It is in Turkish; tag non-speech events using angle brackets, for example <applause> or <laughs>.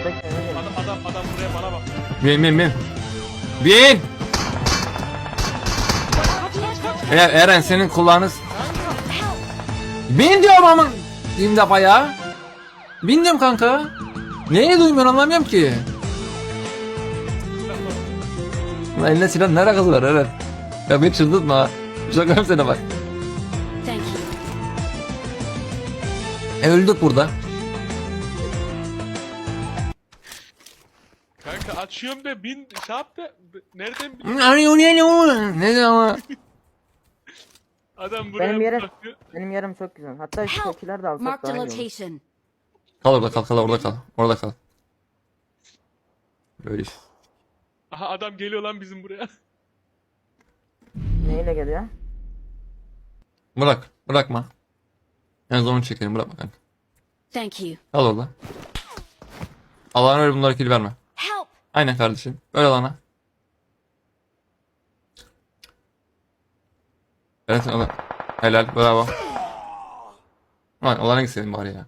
Adam, adam, adam buraya bana bak. Bin bin bin. Bin. Eğer Eren senin kulağınız... Bin diyorum ama. Bin defa ya. Bin diyorum kanka. Neyi duymuyorsun anlamıyorum ki. Lan eline silah ne alakası var Eren? Ya beni çıldırtma ha. Şakam sana bak. E öldük burada. Kanka açıyorum da bin şey yap da nereden bil- Ne diyor ama? <laughs> adam buraya Benim yerim, bakıyor. benim yerim çok güzel. Hatta şu Help! tokiler de alsak Marked daha a iyi olur. location. Kal orada kal kal orada kal. Orada kal. Böyle. Aha adam geliyor lan bizim buraya. <laughs> Neyle geliyor? Bırak. Bırakma. En onu çekelim bırakma kanka. Thank you. Al orada. Allah'ın öyle bunlara kill verme. Aynen kardeşim. Öyle alana. Evet. Helal, bravo. Lan alana gitseydin bari ya.